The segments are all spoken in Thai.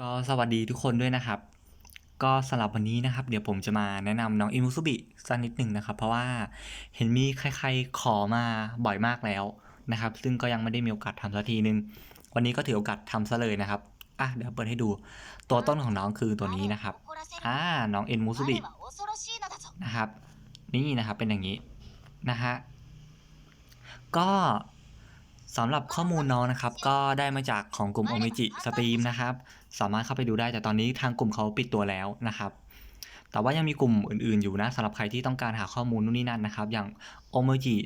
ก็สวัสดีทุกคนด้วยนะครับ ก็สำหรับวันนี้นะครับ เดี๋ยวผมจะมาแนะนำน้องอิมุสุบิสักนิดหนึ่งนะครับ เพราะว่าเห็นมีใครๆขอมาบ่อยมากแล้วนะครับ ซึ่งก็ยังไม่ได้มีโอกาสทำสักทีนึง วันนี้ก็ถือโอกาสทำซะเลยนะครับอะเดี๋ยวเปิดให้ดู ตัวต้นของน้องคือตัวนี้นะครับอ่าน้องเอ็นมุสุบินะครับ นี่นะครับเป็นอย่างนี้นะฮะก็ สำหรับข้อมูลน้องนะครับ ก็ได้มาจากของกลุ่มโอเมจิสตรีมนะครับ สามารถเข้าไปดูได้แต่ตอนนี้ทางกลุ่มเขาปิดตัวแล้วนะครับ แต่ว่ายังมีกลุ่มอื่นๆอยู่นะสำหรับใครที่ต้องการหาข้อมูลนู่นนี่นั่นนะครับ อย่างโอเมจิ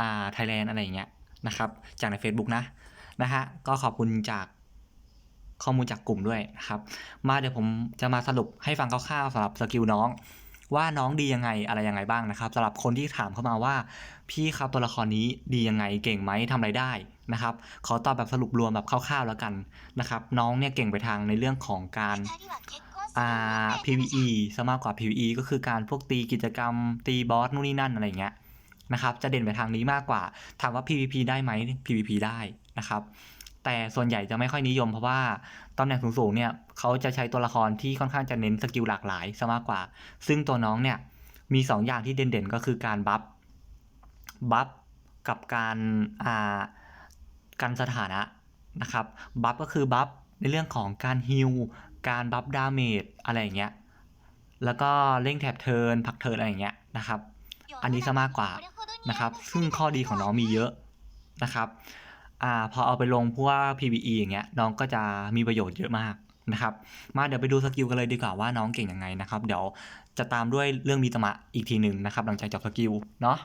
อ่าไทยแลนด์อะไรอย่างเงี้ยนะครับ จากใน Facebook นะนะฮะก็ขอบคุณจากข้อมูลจากกลุ่มด้วยนะครับ มาเดี๋ยวผมจะมาสรุปให้ฟังคร่าวๆสำหรับสกิลน้อง ว่าน้องดียังไงอะไรยังไงบ้างนะครับสำหรับคนที่ถามเข้ามาว่า พี่ครับตัวละครนี้ดียังไงเก่งไหมทำอะไรได้นะครับ ขอตอบแบบสรุปรวมแบบคร่าวๆแล้วกันนะครับ น้องเนี่ยเก่งไปทางในเรื่องของการอ่า PVE ซะมากกว่า PVE ก็คือการพวกตีกิจกรรม ตีบอสนู่นนี่นั่นอะไรเงี้ยนะครับ จะเด่นไปทางนี้มากกว่า ถามว่า PVP ได้ไหม PVP ได้นะครับ แต่ส่วนใหญ่จะไม่ค่อยนิยมเพราะว่าตำแหน่งสูงๆเนี่ยเขาจะใช้ตัวละครที่ค่อนข้างจะเน้นสกิลหลากหลายซะมากกว่า ซึ่งตัวน้องเนี่ยมี 2 อย่างที่เด่นๆ ก็คือการบัฟ บัฟกับการอ่ากันสถานะนะครับบัฟก็คือบัฟในเรื่องของการฮิลการบัฟดาเมจอะไรอย่างเงี้ยแล้วก็เร่งแถบเทินพักเทินอะไรอย่างเงี้ยนะครับ อันนี้ซะมากกว่านะครับ ซึ่งข้อดีของน้องมีเยอะนะครับอ่าพอเอาไปลงพวก PVE อย่างเงี้ยน้องก็จะมีประโยชน์เยอะมากนะครับ มาเดี๋ยวไปดูสกิลกันเลยดีกว่าว่าน้องเก่งยังไงนะครับ เดี๋ยวจะตามด้วยเรื่องมีตมะอีกทีหนึ่งนะครับ หลังจากจบสกิลเนาะ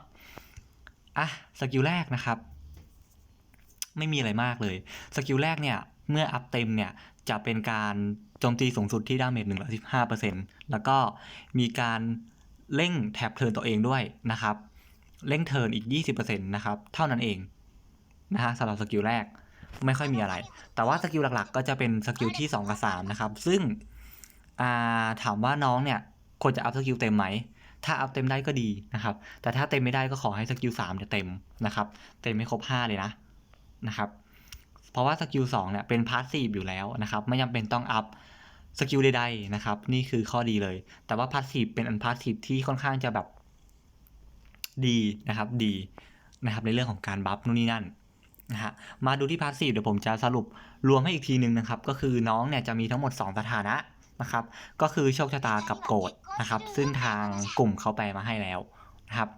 อะสกิลแรกนะครับ ไม่มีอะไรมากเลย สกิลแรกเนี่ย เมื่ออัพเต็มเนี่ย จะเป็นการโจมตีสูงสุดที่ดาเมจ115%แล้วก็มีการเร่งแท็บเทิร์นตัวเองด้วยนะครับ เร่งเทิร์นอีก20%นะครับ เท่านั้นเองนะฮะสำหรับสกิลแรกไม่ค่อยมีอะไร แต่ว่าสกิลหลักๆ ก็จะเป็นสกิลที่ 2 กับ 3 นะครับ ซึ่งาถามว่าน้องเนี่ยควรจะอัพสกิลเต็มไหม ถ้าอัพเต็มได้ก็ดีนะครับ แต่ถ้าเต็มไม่ได้ก็ขอให้สกิล3เนี่ยเต็มนะครับ เต็มไม่ครบ5เลยนะนะครับ เพราะว่าสกิล2เนี่ยเป็นพาสซีฟอยู่แล้วนะครับ ไม่จำเป็นต้องอัพสกิลใดๆนะครับ นี่คือข้อดีเลย แต่ว่าพาสซีฟเป็นอันพาสซีฟที่ค่อนข้างจะแบบดีนะครับ ดีนะครับ ในเรื่องของการบัฟนู่นนี่นั่นนะฮะ มาดูที่พาสซีฟเดี๋ยวผมจะสรุปรวมให้อีกทีหนึ่งนะครับ ก็คือน้องเนี่ยจะมีทั้งหมด 2 สถานะ นะครับ ก็คือโชคชะตากับโกรธนะครับ ซึ่งทางกลุ่มเขาแปลมาให้แล้วนะครับ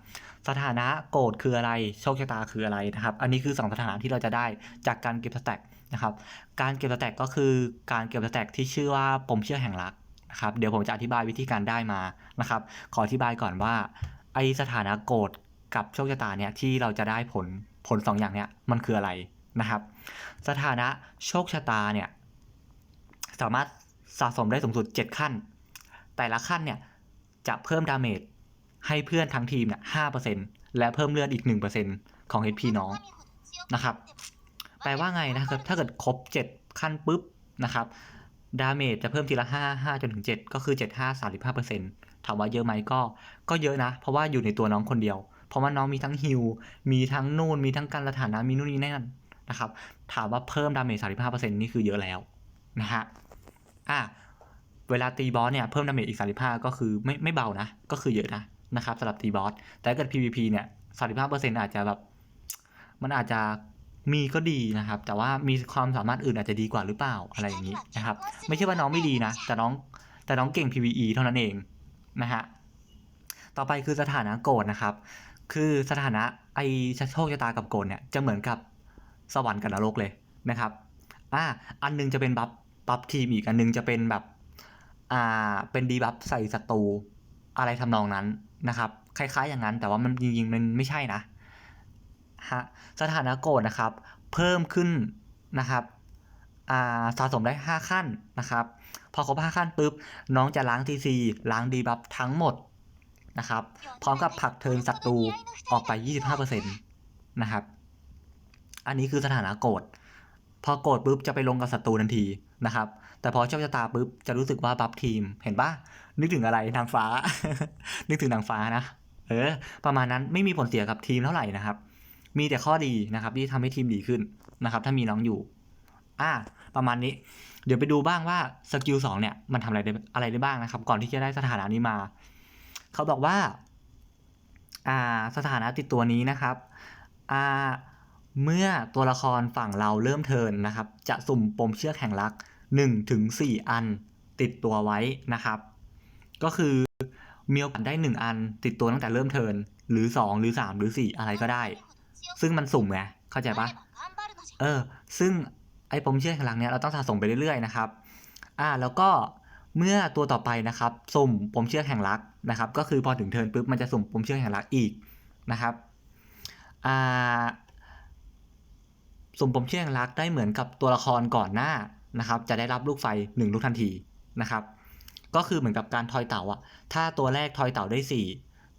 สถานะโกรธคืออะไร โชคชะตาคืออะไรนะครับ อันนี้คือ2สถานะที่เราจะได้จากการเก็บสแต็กนะครับ การเก็บสแต็กก็คือการเก็บสแต็กที่ชื่อว่าปมเชื่อแห่งรักนะครับ เดี๋ยวผมจะอธิบายวิธีการได้มานะครับ ขออธิบายก่อนว่าไอสถานะโกรธกับโชคชะตาเนี่ยที่เราจะได้ผลผลสองอย่างเนี่ยมันคืออะไรนะครับ สถานะโชคชะตาเนี่ยสามารถ สะสมได้สูงสุด 7 ขั้น แต่ละขั้นเนี่ยจะเพิ่มดาเมจให้เพื่อนทั้งทีมเนี่ยห้าเปอร์เซ็นและเพิ่มเลือดอีก1%ของ HP น้องนะครับ แปลว่าไงนะครับ ถ้าเกิดครบ7ขั้นปุ๊บนะครับ ดาเมจจะเพิ่มทีละ5 5จนถึง7ก็คือ7 5 35%ถามว่าเยอะไหมก็ ก็เยอะนะ เพราะว่าอยู่ในตัวน้องคนเดียว เพราะว่าน้องมีทั้งฮิล มีทั้งนู่น มีทั้งการสถานะมีนู่นนี่นั่นนะครับ ถามว่าเพิ่มดาเมจ35%นี่คือเยอะแล้วนะฮะ อะเวลาตีบอสเนี่ยเพิ่มดาเมจอีก 35 ก็คือไม่ไม่เบานะ ก็คือเยอะนะนะครับสำหรับตีบอส แต่ถ้าเกิด PVP เนี่ย35%อาจจะแบบ มันอาจจะมีก็ดีนะครับ แต่ว่ามีความสามารถอื่นอาจจะดีกว่าหรือเปล่าอะไรอย่างนี้นะครับ ไม่ใช่ว่าน้องไม่ดีนะ แต่น้องแต่น้องเก่ง PVE เท่านั้นเองนะฮะ ต่อไปคือสถานะโกรธนะครับ คือสถานะไอโชคชะตากับโกรธเนี่ยจะเหมือนกับสวรรค์กับนรกเลยนะครับ อ่า อันหนึงจะเป็นบัฟ บัฟทีมอีกอันหนึงจะเป็นแบบอ่าเป็นดีบัฟใส่ศัตรูอะไรทำนองนั้นนะครับ คล้ายๆอย่างนั้นแต่ว่ามันจริงๆมันไม่ใช่นะฮะสถานะโกรธนะครับ เพิ่มขึ้นนะครับอ่าสะสมได้ 5 ขั้นนะครับ พอครบ5ขั้นปุ๊บ น้องจะล้างทีซีล้างดีบัฟทั้งหมดนะครับ พร้อมกับผลักเทินศัตรูออกไป 25%นะครับ อันนี้คือสถานะโกรธพอโกรธปุ๊บจะไปลงกับศัตรูทันที นะครับ แต่พอโชคชะตาปุ๊บจะรู้สึกว่าบัฟทีมเห็นปะนึกถึงอะไรนางฟ้า นึกถึงนางฟ้านะเออ ประมาณนั้นไม่มีผลเสียกับทีมเท่าไหร่นะครับ มีแต่ข้อดีนะครับ ที่ทำให้ทีมดีขึ้นนะครับ ถ้ามีน้องอยู่ อ่า ประมาณนี้ เดี๋ยวไปดูบ้างว่าสกิลสองเนี่ยมันทำอะไรได้อะไรได้บ้างนะครับ ก่อนที่จะได้สถานะนี้มา เขาบอกว่า อ่า สถานะติดตัวนี้นะครับ อ่า เมื่อตัวละครฝั่งเราเริ่มเทินนะครับ จะสุ่มปมเชือกแห่งรัก1ถึง4อันติดตัวไว้นะครับ ก็คือมีโอกาสได้ 1 อันติดตัวตั้งแต่เริ่มเทินหรือ 2 หรือ 3 หรือ 4 อะไรก็ได้ ซึ่งมันสุ่มไงเข้าใจปะเออ ซึ่งไอ้ปมเชือกแห่งรักเนี่ยเราต้องสะสมไปเรื่อยๆนะครับ อ่าแล้วก็เมื่อตัวต่อไปนะครับสุ่มปมเชือกแห่งรักนะครับ ก็คือพอถึงเทินปุ๊บมันจะสุ่มปมเชือกแห่งรักอีกนะครับ อ่า สุ่มปมเชื่อแห่งรักได้เหมือนกับตัวละครก่อนหน้านะครับ จะได้รับลูกไฟหนึ่งลูกทันทีนะครับ ก็คือเหมือนกับการทอยเต่าอะถ้าตัวแรกทอยเต่าได้สี่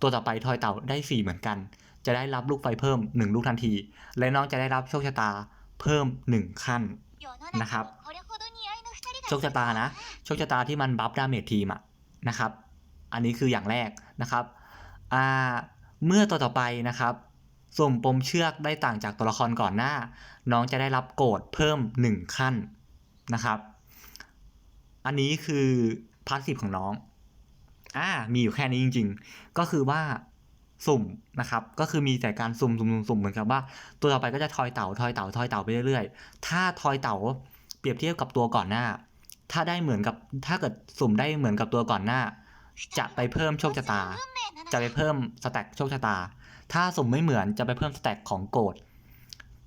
ตัวต่อไปทอยเต่าได้สี่เหมือนกัน จะได้รับลูกไฟเพิ่มหนึ่งลูกทันที และน้องจะได้รับโชคชะตาเพิ่มหนึ่งขั้นนะครับโชคชะตานะโชคชะตาที่มันบัฟดาเมจทีมอะนะครับ อันนี้คืออย่างแรกนะครับอ่าเมื่อตัวต่อไปนะครับ สุ่มปมเชือกได้ต่างจากตัวละครก่อนหน้า น้องจะได้รับโกรธเพิ่ม 1 ขั้นนะครับ อันนี้คือพาสซีฟของน้องอ่ามีอยู่แค่นี้จริง ๆ ก็คือว่าสุ่มนะครับ ก็คือมีแต่การสุ่มสุ่มสุ่มสุ่มเหมือนกับว่า ตัวต่อไปก็จะทอยเต่าทอยเต่าทอยเต่าไปเรื่อยๆ ถ้าทอยเต่าเปรียบเทียบกับตัวก่อนหน้า ถ้าได้เหมือนกับถ้าเกิดสุ่มได้เหมือนกับตัวก่อนหน้า จะไปเพิ่มโชคชะตา จะไปเพิ่มสแต็กโชคชะตา ถ้าสุ่มไม่เหมือนจะไปเพิ่มสแต็กของโกรธ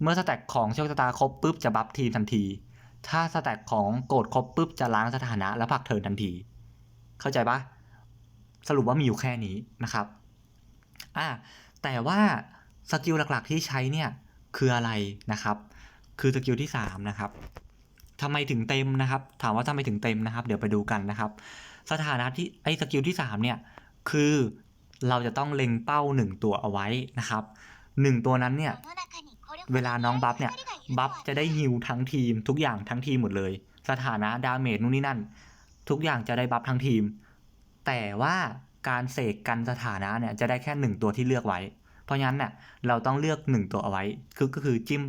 เมื่อสแต็กของโชคชะตาครบปุ๊บจะบัฟทีมทันที ถ้าสแต็กของโกรธครบปุ๊บจะล้างสถานะและผักเทิร์นทันที เข้าใจปะสรุปว่ามีอยู่แค่นี้นะครับอ่าแต่ว่าสกิลหลักๆที่ใช้เนี่ยคืออะไรนะครับ คือสกิลที่3นะครับทำไมถึงเต็มนะครับ ถามว่าทำไมถึงเต็มนะครับ เดี๋ยวไปดูกันนะครับ สถานะที่ไอ้สกิลที่3เนี่ยคือ เราจะต้องเล็งเป้า1ตัวเอาไว้นะครับ1ตัวนั้นเนี่ยเวลาน้องบัฟเนี่ยบัฟจะได้ฮิวทั้งทีม ทุกอย่างทั้งทีมหมดเลย สถานะดาเมจนู่นนี่นั่น ทุกอย่างจะได้บัฟทั้งทีม แต่ว่าการเสกกันสถานะเนี่ยจะได้แค่หนึ่งตัวที่เลือกไว้ เพราะฉะนั้นเนี่ยเราต้องเลือกหนึ่งตัวเอาไว้คือก็คือจิ้ม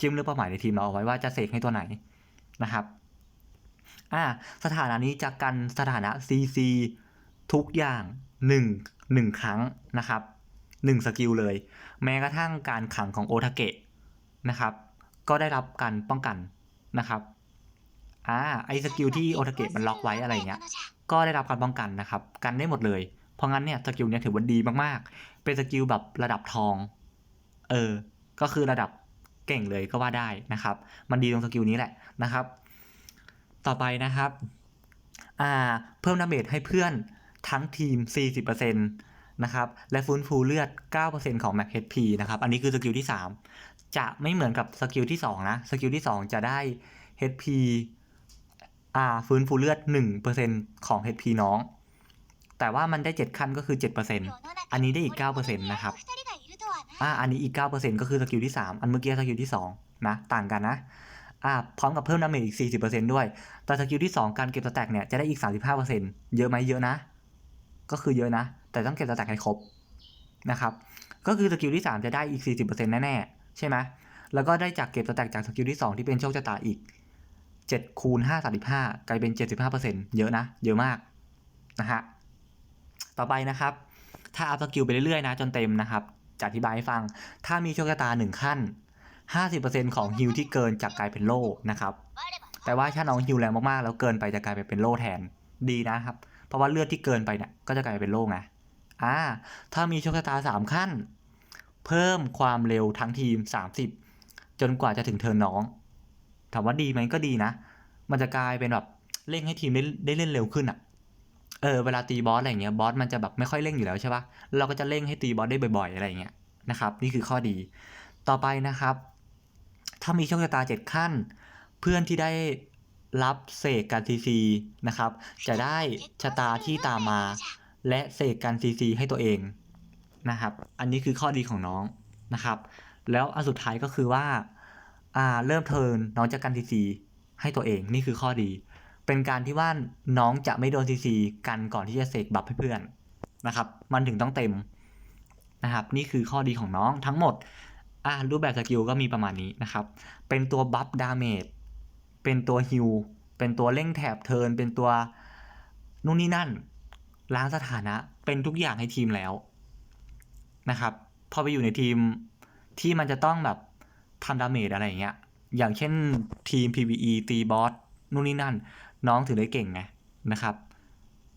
จิ้มเลือกเป้าหมายในทีมเราเอาไว้ว่าจะเสกให้ตัวไหนนะครับอ่าสถานะนี้จะกันสถานะ CC ทุกอย่าง 1 1 ครั้งนะครับ1สกิลเลย แม้กระทั่งการขังของโอทาเกะนะครับ ก็ได้รับการป้องกันนะครับอ่าไอสกิลที่โอทาเกะมันล็อกไว้อะไรเงี้ย ก็ได้รับการป้องกันนะครับ กันได้หมดเลย เพราะงั้นเนี่ยสกิลเนี่ยถือว่าดีมากๆ เป็นสกิลแบบระดับทอง เออ ก็คือระดับเก่งเลยก็ว่าได้นะครับ มันดีตรงสกิลนี้แหละนะครับ ต่อไปนะครับ อ่า เพิ่มดาเมจให้เพื่อน ทั้งทีม 40%นะครับและฟื้นฟูเลือด 9%ของ Max HP นะครับ อันนี้คือสกิลที่ 3 จะไม่เหมือนกับสกิลที่ 2 นะ สกิลที่ 2 จะได้ HP อ่าฟื้นฟูเลือด 1%ของ HP น้อง แต่ว่ามันได้ 7 ขั้นก็คือ 7%อันนี้ได้อีก 9%นะครับอ่าอันนี้อีก 9%ก็คือสกิลที่ 3 อันเมื่อกี้สกิลที่ 2 นะ ต่างกันนะอ่าพร้อมกับเพิ่มดาเมจอีก 40%ด้วย แต่สกิลที่ 2 การเก็บสแต็กเนี่ยจะได้อีก 35%เยอะไหมเยอะนะ ก็คือเยอะนะ แต่ต้องเก็บสแต็กให้ครบนะครับ ก็คือสกิลที่ 3 จะได้อีก 40%แน่ๆ ใช่ไหม แล้วก็ได้จากเก็บสแต็กจากสกิลที่ 2 ที่เป็นโชคชะตาอีก7คูณ5 35 กลายเป็น 75%เยอะนะ เยอะมากนะฮะ ต่อไปนะครับ ถ้าอัพสกิลไปเรื่อยๆนะจนเต็มนะครับจะอธิบายให้ฟัง ถ้ามีโชคชะตา 1 ขั้น 50%ของฮิลที่เกินจะกลายเป็นโล่นะครับ แต่ว่าถ้าน้องฮิลแรงมากๆ แล้วเกินไปจะกลายไปเป็นโล่แทน ดีนะครับ เพราะว่าเลือดที่เกินไปเนี่ยก็จะกลายเป็นโล่ไงอ่าถ้ามีโชคชะตา 3 ขั้น เพิ่มความเร็วทั้งทีม 30 จนกว่าจะถึงเทินน้อง ถามว่าดีไหมก็ดีนะ มันจะกลายเป็นแบบเร่งให้ทีมได้ได้เล่นเร็วขึ้นอะ่ะ เออเวลาตีบอสอะไรเงี้ยบอสมันจะแบบไม่ค่อยเร่งอยู่แล้วใช่ปะเราก็จะเร่งให้ตีบอสได้บ่อยๆอะไรเงี้ยนะครับ นี่คือข้อดี ต่อไปนะครับ ถ้ามีโชคชะตา 7 ขั้น เพื่อนที่ได้ รับเสกการซีซีนะครับ จะได้ชะตาที่ตามมา และเสกการซีซีให้ตัวเองนะครับ อันนี้คือข้อดีของน้องนะครับ แล้วอันสุดท้ายก็คือว่าอ่าเริ่มเทิร์นน้องจะกันซีซีให้ตัวเองนี่คือข้อดี เป็นการที่ว่าน้องจะไม่โดนซีซีกันก่อนที่จะเสกบัฟให้เพื่อนนะครับ มันถึงต้องเต็มนะครับ นี่คือข้อดีของน้องทั้งหมดอ่ารูปแบบสกิลก็มีประมาณนี้นะครับ เป็นตัวบัฟดาเมจ เป็นตัวฮิวเป็นตัวเร่งแถบเทินเป็นตัวนู่นนี่นั่นล้างสถานะเป็นทุกอย่างให้ทีมแล้วนะครับ พอไปอยู่ในทีมที่มันจะต้องแบบทำดาเมจอะไรอย่างเงี้ย อย่างเช่นทีม PVE ตีบอสนู่นนี่นั่น น้องถือได้เก่งไงนะครับ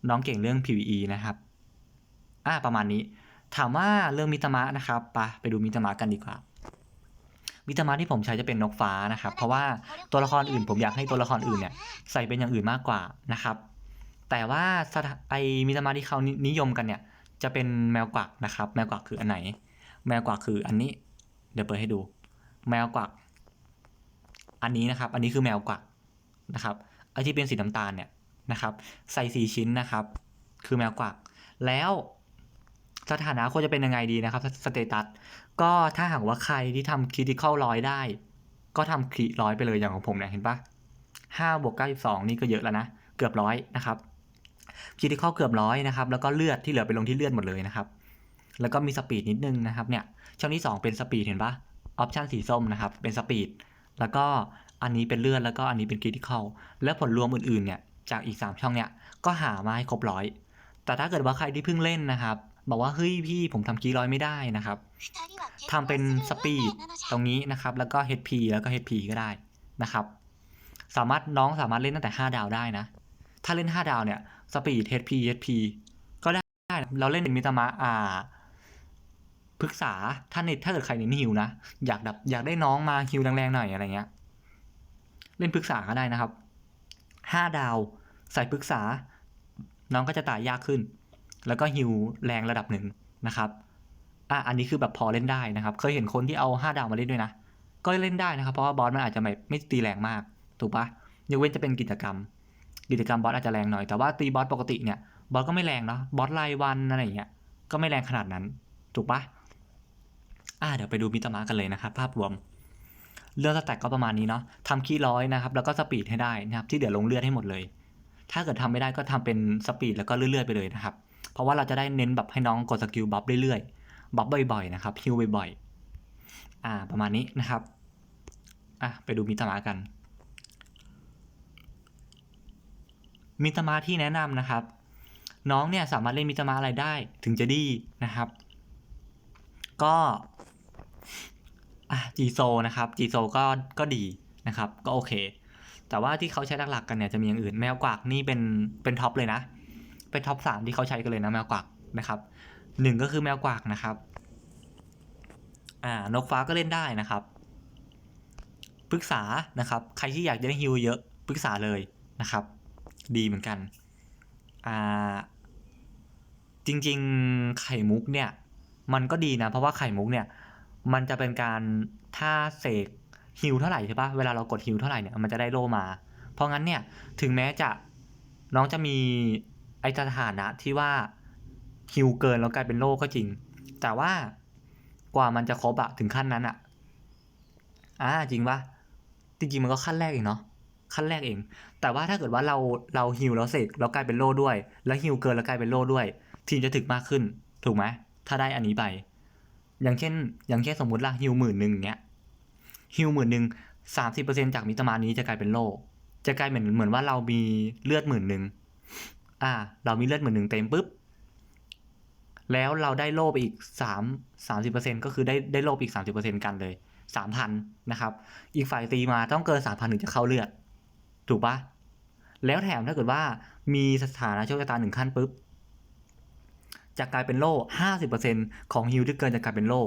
น้องเก่งเรื่อง PVE นะครับ อ่าประมาณนี้ ถามว่าเรื่องมิตามะนะครับไปไปดูมิตามะกันดีกว่า มิตามะที่ผมใช้จะเป็นนกฟ้านะครับ เพราะว่าตัวละครอื่นผมอยากให้ตัวละครอื่นเนี่ยใส่เป็นอย่างอื่นมากกว่านะครับ แต่ว่าไอมิตามะที่เขานิยมกันเนี่ยจะเป็นแมวกวักนะครับ แมวกวักคืออันไหน แมวกวักคืออันนี้ เดี๋ยวเปิดให้ดู แมวกวัก อันนี้นะครับ อันนี้คือแมวกวักนะครับไอที่เป็นสีน้ำตาลเนี่ยนะครับ ใส่สี่ชิ้นนะครับ คือแมวกวัก แล้วสถานะควรจะเป็นยังไงดีนะครับสเตตัส ก็ถ้าหากว่าใครที่ทำค r ิ t i ค a l ร้อยได้ ก็ทำค r ิร้อยไปเลยอย่างของผมเนี่ยเห็นปะห้าบวกเก้าสิบสองนี่ก็เยอะแล้วนะ เกือบร้อยนะครับค r ิ t i ค a l เกือบร้อยนะครับ แล้วก็เลือดที่เหลือไปลงที่เลือดหมดเลยนะครับ แล้วก็มีสปีดนิดนึงนะครับเนี่ย ช่องที่ 2 เป็นสปีดเห็นปะออปชันสีส้มนะครับ เป็นสปีด แล้วก็อันนี้เป็นเลือด แล้วก็อันนี้เป็นค r ิ t i ค a l และผลรวมอื่นๆเนี่ย จากอีก 3 ช่องเนี่ย ก็หามาให้ครบร้อย แต่ถ้าเกิดว่าใครที่เพิ่งเล่นนะครับ บอกว่าเฮ้ยพี่ผมทำคีร้อยไม่ได้นะครับทำเป็นสปีดตรงนี้นะครับ แล้วก็ HP แล้วก็ HP ก็ได้นะครับ สามารถน้องสามารถเล่นตั้งแต่ 5 ดาวได้นะ ถ้าเล่น 5 ดาวเนี่ยสปีด HP HP ก็ได้ เราเล่นเป็นมิตามะอ่าปรึกษาถ้าเน็ตถ้าเกิดใครเน้นฮิวนะ อยากแบบอยากได้น้องมาฮิวแรงๆหน่อยอะไรเงี้ย เล่นปรึกษาก็ได้นะครับ 5 ดาวใส่ปรึกษา น้องก็จะตายยากขึ้น แล้วก็ฮิวแรงระดับหนึ่งนะครับอะอันนี้คือแบบพอเล่นได้นะครับ เคยเห็นคนที่เอา 5 ดาวมาเล่นด้วยนะ ก็เล่นได้นะครับ เพราะว่าบอสมันอาจจะไม่ไม่ตีแรงมาก ถูกปะยกเว้นจะเป็นกิจกรรม กิจกรรมบอสอาจจะแรงหน่อย แต่ว่าตีบอสปกติเนี่ย บอสก็ไม่แรงเนาะ บอสรายวันอะไรอย่างเงี้ย ก็ไม่แรงขนาดนั้น ถูกปะอะเดี๋ยวไปดูมิตามะกันเลยนะครับ ภาพรวม เรื่องสแต็กก็ประมาณนี้เนาะทำคีร้อยนะครับ แล้วก็สปีดให้ได้นะครับ ที่เดี๋ยวลงเลือดให้หมดเลย ถ้าเกิดทำไม่ได้ก็ทำเป็นสปีดแล้วก็เลื่อยๆไปเลยนะครับ เพราะว่าเราจะได้เน้นแบบให้น้องกดสกิลบัฟเรื่อยๆ บัฟบ่อยๆนะครับฮิวบ่อยๆ อ่าประมาณนี้นะครับอะไปดูมิตามะกัน มิตามะที่แนะนำนะครับ น้องเนี่ยสามารถเล่นมิตามะอะไรได้ถึงจะดีนะครับ ก็อะจีโซนะครับจีโซก็ก็ดีนะครับ ก็โอเค แต่ว่าที่เขาใช้หลักๆกันเนี่ยจะมีอย่างอื่นแมวกวักนี่เป็นเป็นท็อปเลยนะ เป็นท็อปสามที่เขาใช้กันเลยนะแมวกวักนะครับหนึ่งก็คือแมวกวักนะครับอ่านกฟ้าก็เล่นได้นะครับปรึกษานะครับใครที่อยากจะได้ฮิวเยอะปรึกษาเลยนะครับ ดีเหมือนกันอ่าจริงๆไข่มุกเนี่ยมันก็ดีนะ เพราะว่าไข่มุกเนี่ยมันจะเป็นการถ้าเสกฮิวเท่าไหร่ใช่ปะเวลาเรากดฮิวเท่าไหร่เนี่ยมันจะได้โลมา เพราะงั้นเนี่ยถึงแม้จะน้องจะมี ไอสถานะที่ว่าฮิวเกินแล้วกลายเป็นโลก็จริง แต่ว่ากว่ามันจะครบอะถึงขั้นนั้นอะอ่าจริงปะจริงๆมันก็ขั้นแรกเองเนาะขั้นแรกเอง แต่ว่าถ้าเกิดว่าเราเราฮิวแล้วเสกแล้วกลายเป็นโลด้วย แล้วฮิวเกินแล้วกลายเป็นโลด้วย ทีมจะถึกมากขึ้น ถูกไหมถ้าได้อันนี้ไป อย่างเช่น อย่างเช่นสมมุติล่ะฮิวหมื่นหนึ่งเนี้ยฮิวหมื่นหนึ่งสามสิบเปอร์เซ็นจากมิตรมานี้จะกลายเป็นโลจะกลายเหมือนเหมือนว่าเรามีเลือดหมื่นหนึ่ง อ่า เรามีเลือดเหมื่นหนึ่งเต็มปุ๊บ แล้วเราได้โล่ไปอีกสามสามสิบเปอร์เซ็นก็คือได้ได้โล่ไปอีกสามสิบเปอร์เซ็นกันเลยสามพันนะครับ อีกฝ่ายตีมาต้องเกินสามพันถึงจะเข้าเลือด ถูกปะแล้วแถมถ้าเกิดว่ามีสถานะโชคชะตาหนึ่งขั้นปุ๊บจะกลายเป็นโล่ห้าสิบเปอร์เซ็นของฮิวที่เกินจะกลายเป็นโล่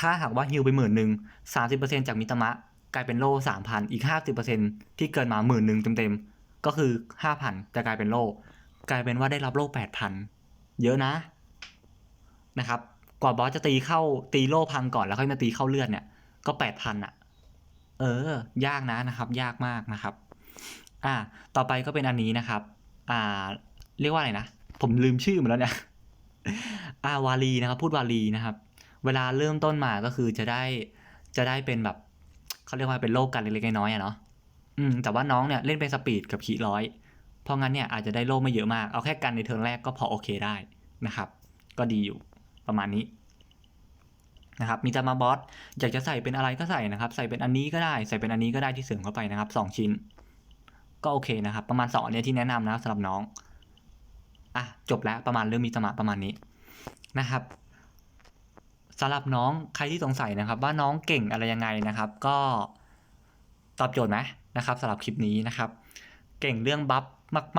ถ้าหากว่าฮิวไปหมื่นหนึ่งสามสิบเปอร์เซ็นจากมิตมะกลายเป็นโล่สามพันอีกห้าสิบเปอร์เซ็นที่เกินมาหมื่นหนึ่งเต็มๆก็คือห้าพันจะกลายเป็นโล่ กลายเป็นว่าได้รับโล่แปดพันเยอะนะนะครับกว่าบอสจะตีเข้าตีโล่พังก่อนแล้วค่อยมาตีเข้าเลือดเนี่ยก็แปดพันอะเออ ยากนะนะครับ ยากมากนะครับ อ่า ต่อไปก็เป็นอันนี้นะครับ อ่า เรียกว่าอะไรนะ ผมลืมชื่อหมดแล้วเนี่ย อ่าวาลีนะครับ พูดวาลีนะครับ เวลาเริ่มต้นมาก็คือจะได้จะได้เป็นแบบเขาเรียกว่าเป็นโลกกันเล็กๆน้อยๆอะเนาะ อืม แต่ว่าน้องเนี่ยเล่นเป็นสปีดกับขีร้อย เพราะงั้นเนี่ยอาจจะได้โล่ไม่เยอะมาก เอาแค่กันในเทิร์นแรกก็พอโอเคได้นะครับ ก็ดีอยู่ประมาณนี้นะครับมีจะมาบอสอยากจะใส่เป็นอะไรก็ใส่นะครับ ใส่เป็นอันนี้ก็ได้ใส่เป็นอันนี้ก็ได้ที่เสริมเข้าไปนะครับสองชิ้น ก็โอเคนะครับ ประมาณสองอันเนี้ยที่แนะนำนะสำหรับน้องอะจบแล้วประมาณเรื่องมีตมะประมาณนี้นะครับสำหรับน้องใครที่สงสัยนะครับ ว่าน้องเก่งอะไรยังไงนะครับ ก็ตอบโจทย์ไหมนะครับสำหรับคลิปนี้นะครับ เก่งเรื่องบัฟ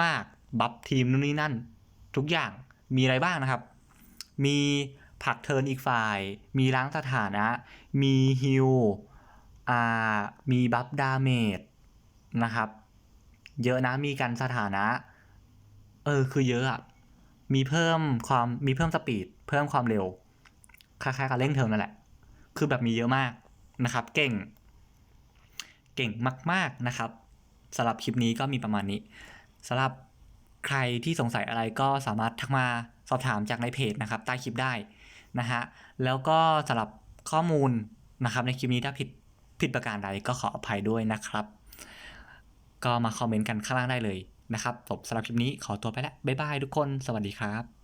มาก ๆ บัฟทีมนู่นนี่นั่น ทุกอย่างมีอะไรบ้างนะครับ มีผักเทินอีกฝ่าย มีล้างสถานะ มีฮิลอ่ามีบัฟดาเมจนะครับ เยอะนะมีกันสถานะ เออคือเยอะอะมีเพิ่มความมีเพิ่มสปีด เพิ่มความเร็วคล้ายๆกับเร่งเทิร์นนั่นแหละ คือแบบมีเยอะมากนะครับ เก่ง เก่งมาก ๆนะครับสำหรับคลิปนี้ก็มีประมาณนี้ สำหรับใครที่สงสัยอะไรก็สามารถทักมาสอบถามจากในเพจนะครับใต้คลิปได้นะฮะแล้วก็สำหรับข้อมูลนะครับในคลิปนี้ถ้าผิดผิดประการใดก็ขออภัยด้วยนะครับ ก็มาคอมเมนต์กันข้างล่างได้เลยนะครับจบสำหรับคลิปนี้ขอตัวไปแล้วบ๊ายบายทุกคน สวัสดีครับ